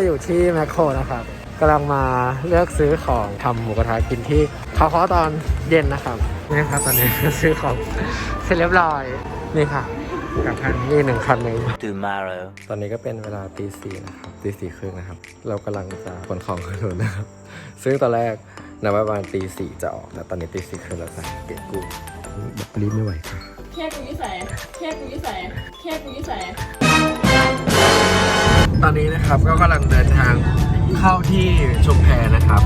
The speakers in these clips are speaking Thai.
อนนี้ก็อยู่ที่แมคโครนะครับกำลังมาเลือกซื้อของทำหมูกระทะกินที่เขาเคาะตอนเย็นนะครับนี่ครับตอนนี้ซื้อของเสร็จเรียบร้อยนี่ค่ะกับคันนี้หนึ่งคันหนึ่ง tomorrow ตอนนี้ก็เป็นเวลาตีสี่นะครับตีสี่ครึ่งนะครับ เรากำลังจะขนของขึ้นรถนะครับ ซึ่งตอนแรกนะว่าประมาณตีสี่จะออกแต่ตอนนี้ตีสี่ครึ่งแล้วจ้ะเก็บกูแบบรีบไม่ไหวค่ะแค่กูวิสัยแค่กูวิสัยแค่กูวิสัย ตอนนี้นะครับก็กำลังเดินทางเข้าที่ชุมแพนะครับ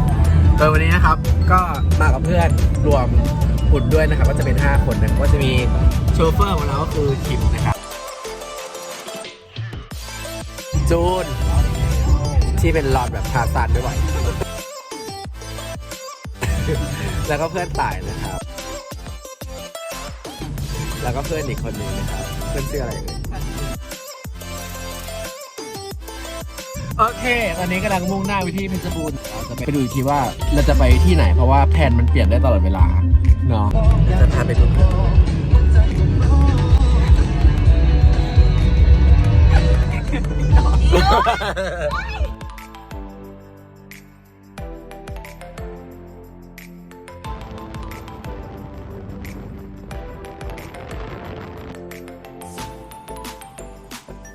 โดยวันนี้นะครับก็มากับเพื่อนรวมหุ่นด้วยนะครับ ก็จะเป็น 5 คนนะก็จะมีโชเฟอร์ของเราก็คือคิมนะครับ จูน ที่เป็นหลอดแบบทาซานด้วยแล้วก็เพื่อนต่ายนะครับ แล้วก็เพื่อนอีกคนหนึ่งนะครับ เพื่อนชื่ออะไรเอ่ย โอเค ตอนนี้กำลังมุ่งหน้าไปที่เพชรบูรณ์เราจะไปดูอีกทีว่าเราจะไปที่ไหนเพราะว่าแผนมันเปลี่ยนได้ตลอดเวลาเนาะจะพาไปดู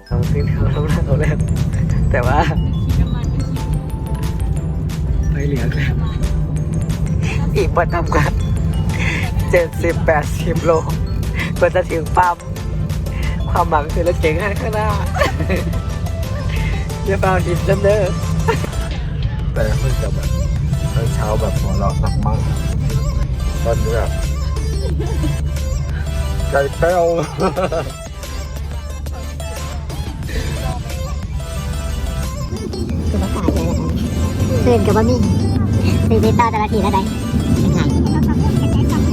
ทำขึ้นเขาทำหน้าเขาเล่นแต่ว่า ไม่เหลือแล้วอีกประทำกันเจ็ดสิบแปดสิบโลกว่าจะถึงปั๊มความหวังคือรถเก๋งข้างหน้าจะเปล่าทิมจำเด้อแต่เพิ่งจะแบบตอนเช้าแบบหัวเราะหนักมากตอนนี้แบบใจแป้ว เพื่อนกับบะมี่ซื้อเบต้าแต่ละทีแล้วได้เป็นไง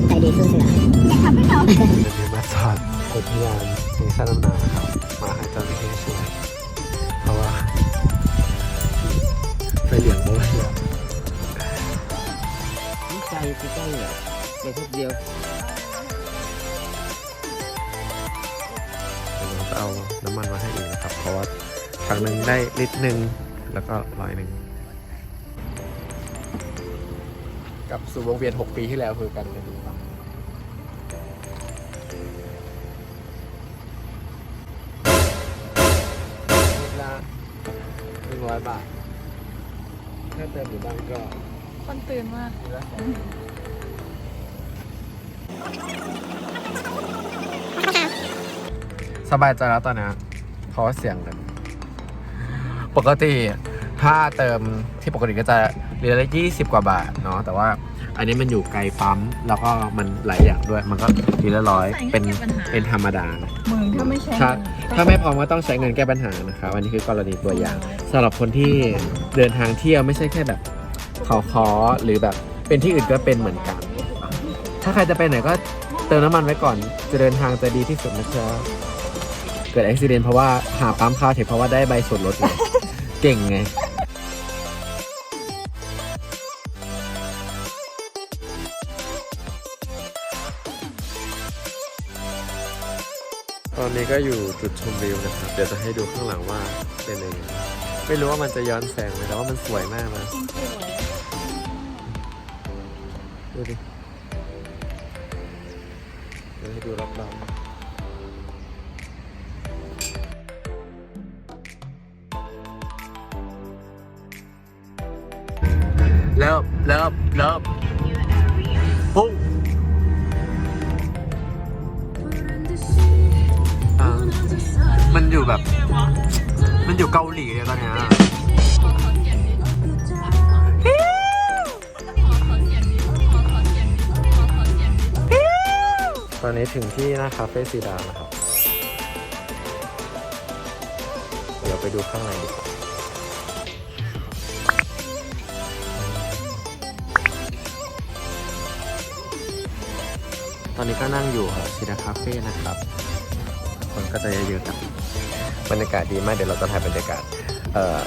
ใจดีสู้เสือวันนี้มาสอนอุทยานแห่งชาติน้ำหนาวนะครับ มาให้เจ้าหน้าที่ช่วยเพราะว่าไปเหลียงโมเลยอะใจกูต้องเหลือไปทุกเดียวเดี๋ยวเราจะเอาน้ำมันมาให้อีกนะครับ เพราะว่าครั้งหนึ่งได้ลิตรหนึ่งแล้วก็ร้อยหนึ่ง กลับสู่วงเวียน 6 ปีที่แล้วคือกันกันดีป่ะลิตรละหนึ่งร้อยบาท ถ้าเติมอยู่บ้านก็คนตื่นมาก สบายใจแล้วตอนนี้เพราะว่าเสียงเลยปกติถ้าเติมที่ปกติก็จะ เรียนละยี่สิบกว่าบาทเนาะแต่ว่าอันนี้มันอยู่ไกลปั๊มแล้วก็มันหลายอย่างด้วย มันก็ทีละร้อยเป็นเป็นธรรมดานะมึงถ้าไม่ใช่ถ้าถ้าไม่พร้อมก็ต้องใช้เงินแก้ปัญหานะครับอันนี้คือกรณีตัวอย่างสำหรับคนที่เดินทางเที่ยวไม่ใช่แค่แบบเขาคอหรือแบบเป็นที่อื่นก็เป็นเหมือนกัน ถ้าใครจะไปไหนก็เติมน้ำมันไว้ก่อนจะเดินทางจะดีที่สุดนะครับเกิดอุบิเหตุเพราะว่าหาปั๊มคาเทคเพราะว่าได้ใบส่วนลดไงเก่งไง อนนี้ก็อยู่จุดชมวิวนะครับ เดี๋ยวจะให้ดูข้างหลังว่าเป็นยังไงไม่รู้ว่ามันจะย้อนแสงไหมแต่ว่ามันสวยมากนะดูดิเดี๋ยวให้ดูรอบๆเริ่มเริ่มเริ่มพุ่ง มันอยู่แบบ มันอยู่เกาหลีเลยตอนเนี้ยตอนนี้ถึงที่หน้าคาเฟ่ซีดานะครับ เดี๋ยวไปดูข้างในดีกว่าตอนนี้ก็นั่งอยู่ซีดาคาเฟ่นะครับ คนก็จะเยอะๆกันบ รรยากาศดีมากเดี๋ยวเราจะถ่ายบรรยากาศเอ่อ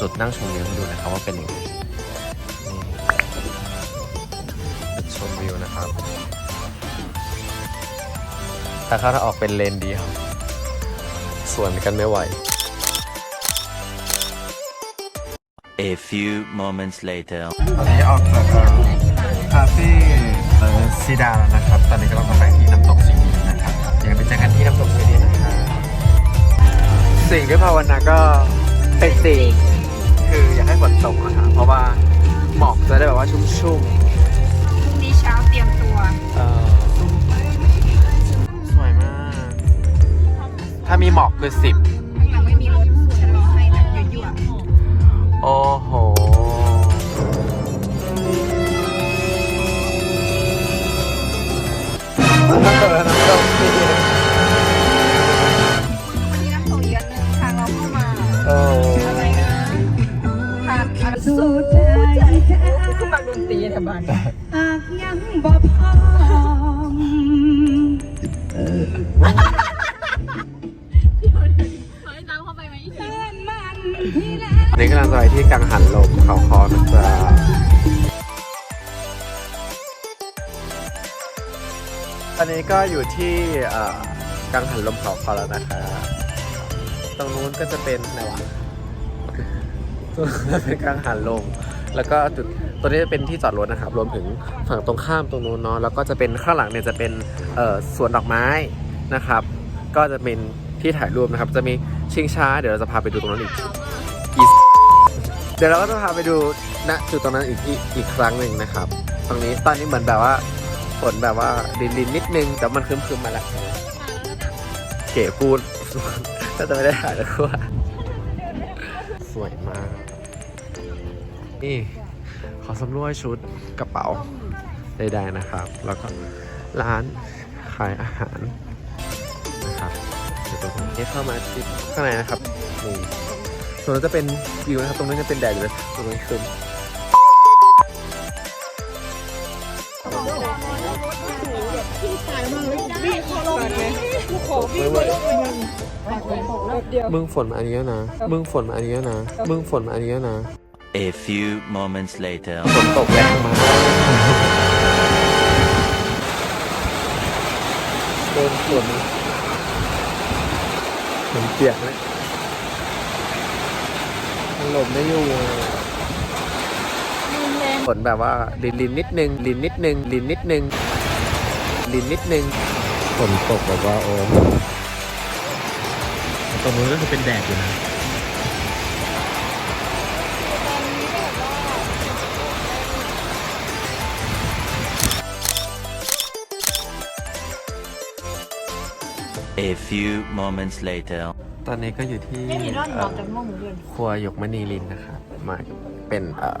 จุดนั่งชมวิวให้ดูนะครับว่าเป็นยังไงนี่จุดชมวิวนะครับแต่เขาถ้าออกเป็นเลนเดียว ส่วนกันไม่ไหว A few moments later. ตอนนี้ออกจากเอ่อคาเฟ่เอ่อซีดาแล้วนะครับ ตอนนี้ก็ต้องไปที่น้ำตกซีดีนะครับ เดี๋ยวไปเจอกันที่น้ำตกซีดีนะครับ สิ่งที่ภาวนาก็เป็นจริงคืออยากให้ฝนตกนะครับเพราะว่าหมอกจะได้แบบว่าชุ่มพรุ่งนี้เช้าเตรียมตัว ๆเอ่อสวยมาก ถ้ามีหมอกคือสิบข้างหลังไม่มีรถชะลอให้แบบยั่วโอ้โหๆ สุดใจก็บักดนตรีแถวบ้านหากยังบ่พร้อมเฮ้ยน้ำเข้าไปไหมอีกทีเพื่อนมันนี่กำลังจะไปที่กังหันลมเขาคอนะจ๊ะตอนนี้ก็อยู่ที่กังหันลมเขาคอแล้วนะคะ ตรงนู้นก็จะเป็นอะไรวะ เป็นกังหันลม แล้วก็จุดตัวนี้จะเป็นที่จอดรถนะครับ รวมถึงฝั่งตรงข้ามตรงนู้นเนาะแล้วก็จะเป็นข้างหลังเนี่ยจะเป็นสวนดอกไม้นะครับ ก็จะเป็นที่ถ่ายรูปนะครับ จะมีชิงช้า เดี๋ยวเราจะพาไปดูตรงนั้นอีกอีเดี๋ยวเราก็จะพาไปดูณจุดตรงนั้นอีกอีกครั้งหนึ่งนะครับ ตรงนี้ตอนนี้เหมือนแบบว่าฝนแบบว่าลินลินนิดนึงแต่มันคึมๆมาแล้วเก๋พูดก็จะไม่ได้ถ่ายแล้วว่าสวยมาก นี่ขอสำรวจชุดกระเป๋าใดๆนะครับ แล้วก็ร้านขายอาหารนะครับเดี๋ยวตรงนี้เข้ามาที่ข้างในนะครับนี่ส่วนนั้นจะเป็นวิวนะครับตรงนั้จะเป็นแดดอยู่เลยตรงนี้คือมึงฝนมาอันนี้นะ มึงฝนมาอันนี้นะ มึงฝนมาอันนี้นะ A few moments later. ฝนตกแรงมากโดนฝนเหมือนเปียกเลยหลบไม่อยู่ฝนแบบว่าลินลินนิดนึงลินนิดนึงลินนิดนึงลินนิดนึงฝนตกแบบว่าโอ้ตรงนู้นก็คือเป็นแดดอยู่นะ A few moments later. ตอนนี้ก็อยู่ที่เอ่อครัวหยกมณีลินนะครับมาเป็นเอ่อ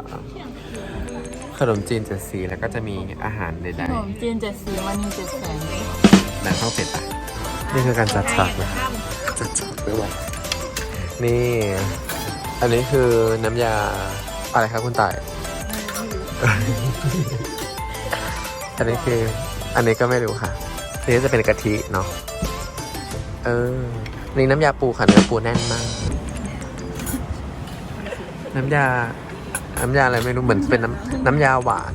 ขนมจีนเจ็ดสีแล้วก็จะมีอาหารใดขนมจีนเจ็ดสีมันมีเจ็ดแสนๆหนังข้าวเป็ดปะนี่คือการจัดฉากนะจัดฉากด้วยวะนี่ อันนี้คือน้ำยาอะไรครับคุณต่าย อันนี้คือ อันนี้ก็ไม่รู้ค่ะอันนี้จะเป็นกะทิเนาะ เออนี่น้ำยาปูค่ะเนื้อปูแน่นมาก น้ำยา น้ำยาอะไรไม่รู้เหมือนเป็นน้ำน้ำยาหวาน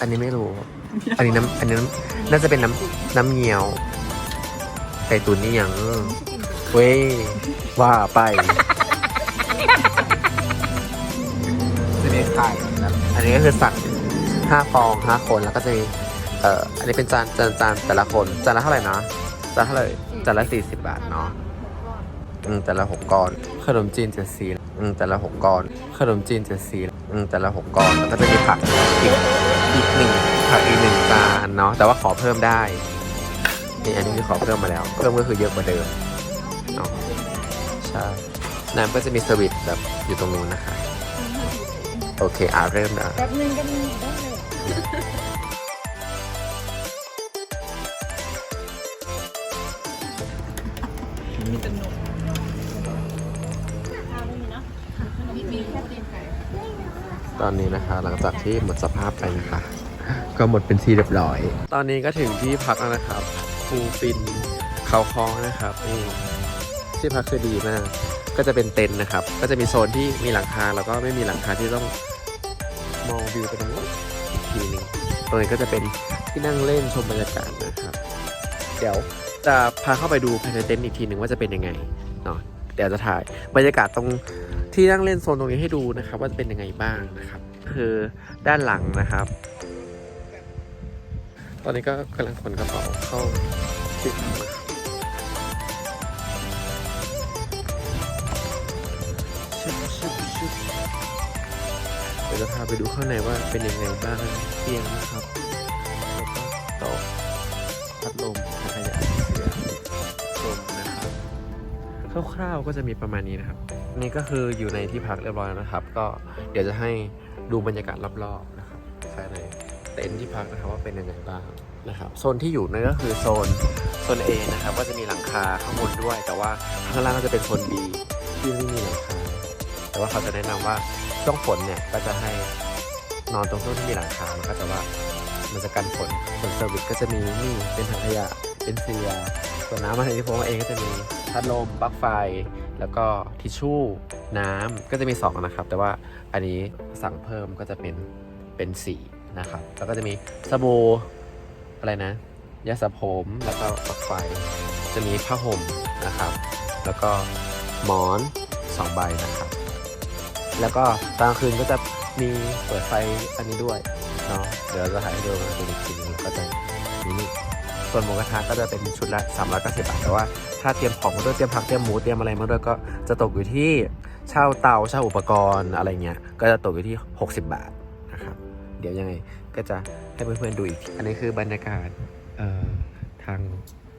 อันนี้ไม่รู้ อันนี้น้ำอันนี้น้ำน่าจะเป็นน้ำน้ำเงี้ยวไก่ตุ๋นนี่ยังเว้ยว่าไปจะมีไข่อันนี้ก็คือสั่งห้าฟองห้าคนแล้วก็จะมีเอ่ออันนี้เป็นจานจานจานแต่ละคนจานละเท่าไหร่นะ จานเท่าไหร่จานละสี่สิบบาทเนาะอืมแต่ละหกก้อน ขนมจีนเจ็ดสีอืมแต่ละหกก้อน ขนมจีนเจ็ดสีอืมแต่ละหกก้อนแล้วก็จะมีผักอีกอีกหนึ่งผักอีกหนึ่งจานเนาะแต่ว่าขอเพิ่มได้นี่อันนี้คือขอเพิ่มมาแล้ว เพิ่มก็คือเยอะกว่าเดิมเนาะใช่น้ำก็จะมีสวิตช์แบบอยู่ตรงนู้นนะคะ โอเคอ่าเริ่มนะแป๊บนึงก็มีได้เลย ตอนนี้นะคะ หลังจากที่หมดสภาพไปนะคะ ก็หมดเป็นที่เรียบร้อย ตอนนี้ก็ถึงที่พักแล้วนะครับฟูฟินเขาคอนะครับนี่ที่พักคือดีมาก ก็จะเป็นเต็นท์นะครับ ก็จะมีโซนที่มีหลังคาแล้วก็ไม่มีหลังคาที่ต้องมองวิวไปตรงนู้นอีกทีหนึงตรงนี้ก็จะเป็นที่นั่งเล่นชมบรรยากาศนะครับ เดี๋ยวจะพาเข้าไปดูภายในเต็นท์อีกทีหนึ่งว่าจะเป็นยังไงเนาะเดี๋ยวจะถ่ายบรรยากาศตรง ที่นั่งเล่นโซนตรงนี้ให้ดูนะครับ ว่าจะเป็นยังไงบ้างนะครับ คือด้านหลังนะครับ ตอนนี้ก็กำลังขนกระเป๋าเข้าที่พักนะครับชึบชึบชึบเดี๋ยวจะพาไปดูข้างในว่าเป็นยังไงบ้างเตียงนะครับ คร่าวๆก็จะมีประมาณนี้นะครับ นี่ก็คืออยู่ในที่พักเรียบร้อยแล้วนะครับ ก็เดี๋ยวจะให้ดูบรรยากาศรอบๆนะครับภายในเต็นท์ที่พักนะครับว่าเป็นยังไงบ้างนะครับโซนที่อยู่นั่นก็คือโซนโซน A นะครับก็จะมีหลังคาข้างบนด้วย แต่ว่าข้างล่างก็จะเป็นโซน B ที่ไม่มีหลังคาแต่ว่าเขาจะแนะนำว่าช่วงฝนเนี่ยก็จะให้นอนตรงช่วงที่มีหลังคามันก็จะว่ามันจะกันฝนส่วนเซอร์วิสก็จะมีนี่เป็นถังขยะเป็นเสีย ส่วนน้ำอะไรที่ผมว่าเองก็จะมีพัดลมปลั๊กไฟ แล้วก็ทิชชู่น้ำก็จะมีสองนะครับ แต่ว่าอันนี้สั่งเพิ่มก็จะเป็นเป็นสีนะครับ แล้วก็จะมีสบู่อะไรนะยาสระผมแล้วก็ปลั๊กไฟ จะมีผ้าห่มนะครับ แล้วก็หมอนสองใบนะครับ แล้วก็ตอนกลางคืนก็จะมีเปิดไฟอันนี้ด้วยเนาะเดี๋ยวเราจะถ่ายให้ดูมันเป็นอีกทีนึงก็จะมีนี่ ส่วนหมูกระทะก็จะเป็นชุดละ390บาทแต่ว่าถ้าเตรียมของมาด้วยเตรียมผักเตรียมหมูเตรียมอะไรมาด้วยก็จะตกอยู่ที่เช่าเตาเช่าอุปกรณ์อะไรเงี้ยก็จะตกอยู่ที่ 60 บาทนะครับเดี๋ยวยังไงก็จะให้เพื่อนๆดูอีกอันนี้คือบรรยากาศทาง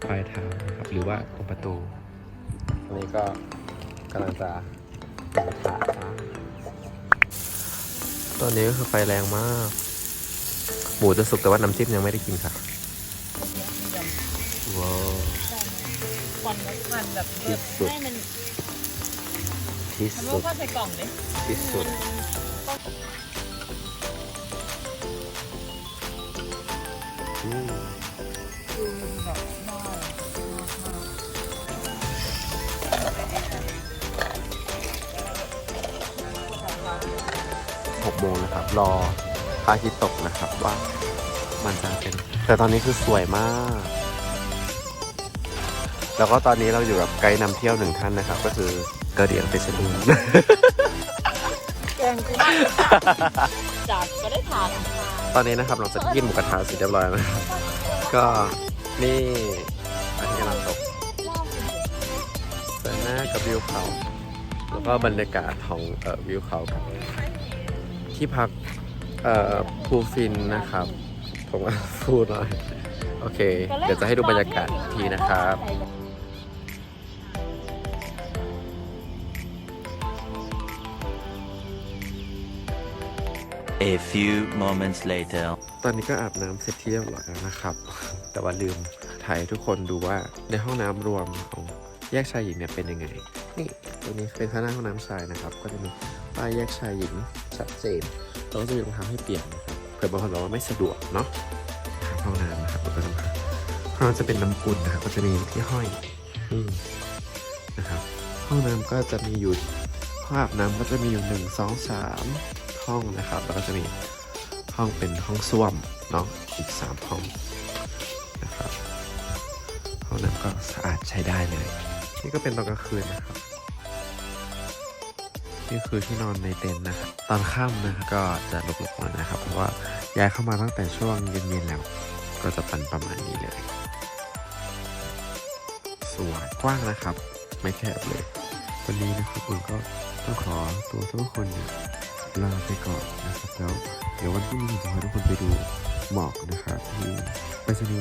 ปลายทางนะครับหรือว่าตรงประตูอันนี้ก็กำลังจะปิดฝาตอนนี้ก็คือไฟแรงมาก หมูจะสุกแต่ว่าน้ำจิ้มยังไม่ได้กินค่ะว้าว ควันควันแบบที่สุด ให้มันที่ทำสุรูดปเข้าใส่กล่องเลยที่สุด อืมคือแบบน่าหกโมงนะครับ รอพระอาทิตย์ตกนะครับว่า มันจะเป็น แต่ตอนนี้คือสวยมาก แล้วก็ตอนนี้เราอยู่กับไกด์นำเที่ยวหนึ่งท่านนะครับ ก็คือกระเดียงเพชรบูรณ์แกงกูมากจากก็ได้ทานตอนนี้นะครับเราจะกินหมูกระทะเสร็จเรียบร้อยแล้วนะครับ ก็นี่พระอาทิตย์กำลังตกแต่หน้ากับวิวเขา แล้วก็บรรยากาศของเอ่อวิวเขากับที่พักเอ่อภูฟินนะครับ ผมว่าพูดหน่อย โอเค เดี๋ยวจะให้ดูบรรยากาศอีกทีนะครับ A few moments later. ตอนนี้ก็อาบน้ำเสร็จที่เรียบร้อยแล้วนะครับ แต่ว่าลืมถ่ายทุกคนดูว่าในห้องน้ำรวมของแยกชายหญิงเนี่ยเป็นยังไง นี่ตัวนี้เป็นข้างหน้าห้องน้ำชายนะครับ ก็จะมีป้ายแยกชายหญิงชัดเจนเราก็จะมีรองเท้าให้เปลี่ยนนะครับเผื่อบางคนบอกว่าไม่สะดวกเนาะห้องน้ำนะครับแล้วก็น้ำห้องน้ำจะเป็นน้ำกุลนะครับ ก็จะมีที่ห้อยนี่นะครับ ห้องน้ำก็จะมีอยู่ห้องอาบน้ำก็จะมีอยู่หนึ่งสองสาม ห้องนะครับ แล้วก็จะมีห้องเป็นห้องส้วมเนาะอีกสามห้องนะครับห้องน้ำก็สะอาดใช้ได้เลย นี่ก็เป็นตอนกลางคืนนะครับนี่คือที่นอนในเต็นท์นะครับตอนค่ำนะครับก็จะหลบๆหน่อยนะครับ เพราะว่าย้ายเข้ามาตั้งแต่ช่วงเย็นๆแล้ว ก็จะเป็นประมาณนี้เลยสวยกว้างนะครับ ไม่แคบเลย วันนี้นะครับผมก็ต้องขอตัวทุกคนเนี่ย ลาไปก่อนนะครับแล้วเดี๋ยววันพรุ่งนี้ผมจะพาทุกคนไปดูหมอกนะครับที่ไปจะมี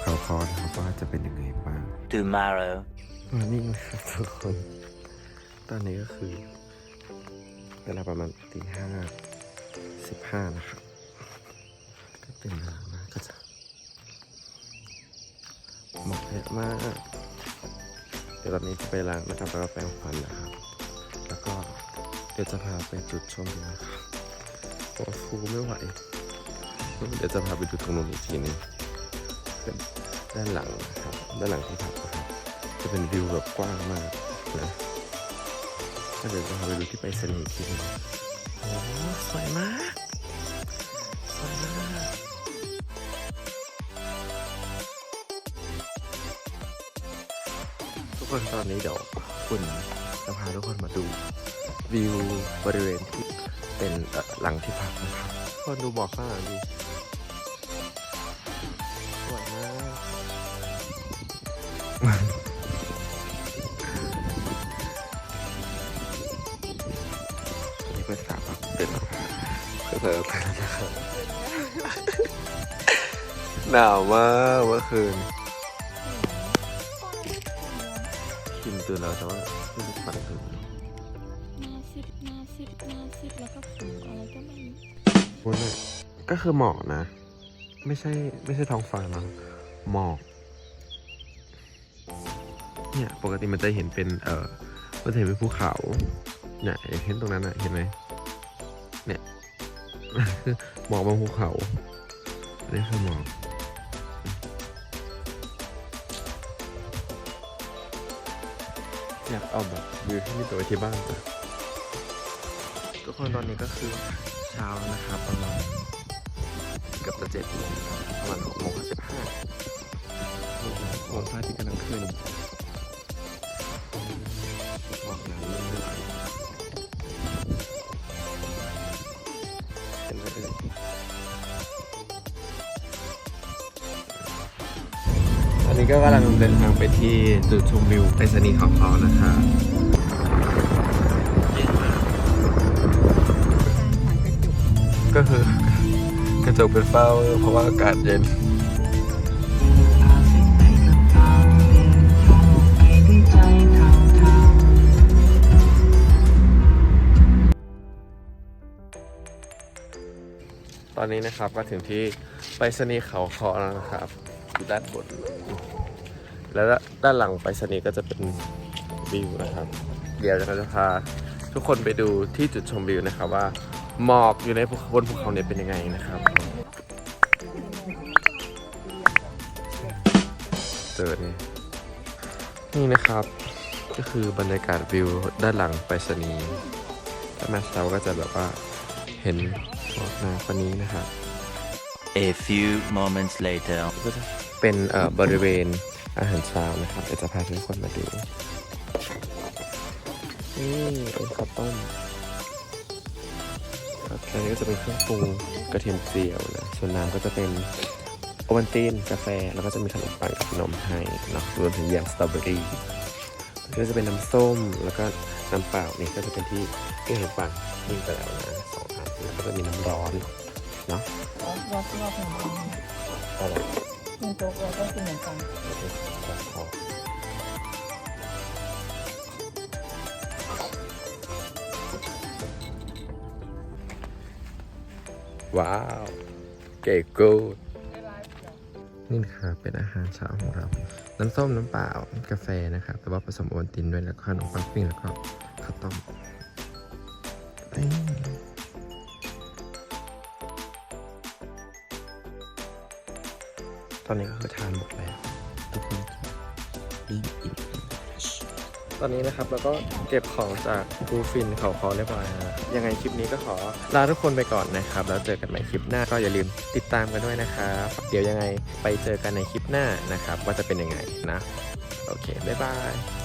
เขาคอนะครับว่าจะเป็นยังไงบ้าง Tomorrow. มานิ่งนะครับทุกคน ตอนนี้ก็คือเวลาประมาณตีห้าสิบห้านะครับก็ตื่นมามาก็จะหมอกเยอะมากเดี๋ยวตอนนี้จะไปล้างนะครับแล้วก็แปรงฟันนะครับ แล้วก็เดี๋ยวจะพาไปจุดชมวิวนะครับโอ้ฟูไม่ไหว เดี๋ยวจะพาไปดูตรงนู้นอีกทีหนึงเป็นด้านหลังนะครับ ด้านหลังที่พักนะครับ จะเป็นวิวแบบกว้างมากนะถ้าเดี๋ยวจะพาไปดูที่ไปสนีย์อีกทีนึงโอ้สวยมากสวยมากทุกคนตอนนี้เดี๋ยวคุณจะพาทุกคนมาดู วิวบริเวณที่เป็นเอ่อหลังที่พักนะครับคนดูบอกข้างหลังดีสวยมากอันนี้เป็นสาวเป็นเผลอๆไปแล้วนะครับหนาวมากเมื่อคืนกินตื่นแล้วแต่ว่าไม่ได้ฝันถึง ซิดแล้วก็ผิวอะไรก็ไม่รู้โอ้ยเนี่ยก็คือหมอกนะ ไม่ใช่ไม่ใช่ท้องฟ้านะหมอก เนี่ยปกติมันจะเห็นเป็นเออมันจะเห็นเป็นภูเขาเนี่ยเห็นตรงนั้นอะเห็นไหมเนี่ยคือหมอกบนภูเขาอันนี่คือหมอกอยากเอาแบบวิวที่มีตัวไวที่บ้านจ้ะ ทุกคนตอนนี้ก็คือเช้านะครับประมาณเกือบจะเจ็ดโมงประมาณหกโมงสิบห้าโมงพระอาทิตย์กำลังขึ้นหมอกหนาเริ่มไม่ไหวเห็นไหมเอ่ยอันนี้ก็กำลังเดินทางไปที่จุดชมวิวไปรษณีย์เขานะคะ จกเป็นเฝ้าเพราะว่าอากาศเย็นตอนนี้นะครับก็ถึงที่ไปรษณีย์เขาคอแล้วนะครับอยู่ด้านบนแล้วด้านหลังไปรษณีย์ก็จะเป็นวิวนะครับ เดี๋ยวเราจะพาทุกคนไปดูที่จุดชมวิวนะครับว่าหมอกอยู่ในบนภูเขาเนี่ยเป็นยังไงนะครับ เจอนี่นี่นะครับ ก็คือบรรยากาศวิวด้านหลังไปรษณีย์ถ้ามาเช้าก็จะแบบว่าเห็นหมอกหนาคนนี้นะครับ A few moments later. ก็จะเป็นเอ่อบริเวณอาหารเช้านะครับเดี๋ยวจะพาทุกคนมาดู นี่เป็นข้าวต้มครับอันนี้ก็จะเป็นเครื่องปรุงกระเทียมเจียวนะส่วนน้ำก็จะเป็น โอวัลตินกาแฟ แล้วก็จะมีขนมปังกับนมให้เนาะรวมถึงแยมสตรอเบอรี่ก็จะเป็นน้ำส้มแล้วก็น้ำเปล่านี่ก็จะเป็นที่ที่เห็นปังนิ่งไปแล้วนะสองอันแล้วก็จะมีน้ำร้อนเนาะราคิดว่าเป็นยังอะไรเป็นโจ๊กเราก็กินเหมือนกันว้าว เก๋กูด นี่นะครับเป็นอาหารเช้าของเรา น้ำส้มน้ำเปล่ากาแฟนะครับ แต่ว่าผสมโอวัลตินด้วยแล้วก็ขนมปังปิ้งแล้วก็ข้าวต้มตอนนี้ก็คือทานหมดแล้วทุกคน ตอนนี้นะครับเราก็เก็บของจากกูฟินเขาคอเรียบร้อยแล้วยังไงคลิปนี้ก็ขอลาทุกคนไปก่อนนะครับ แล้วเจอกันใหม่คลิปหน้าก็อย่าลืมติดตามกันด้วยนะครับเดี๋ยวยังไงไปเจอกันในคลิปหน้านะครับ ว่าจะเป็นยังไงนะ โอเค บ๊ายบาย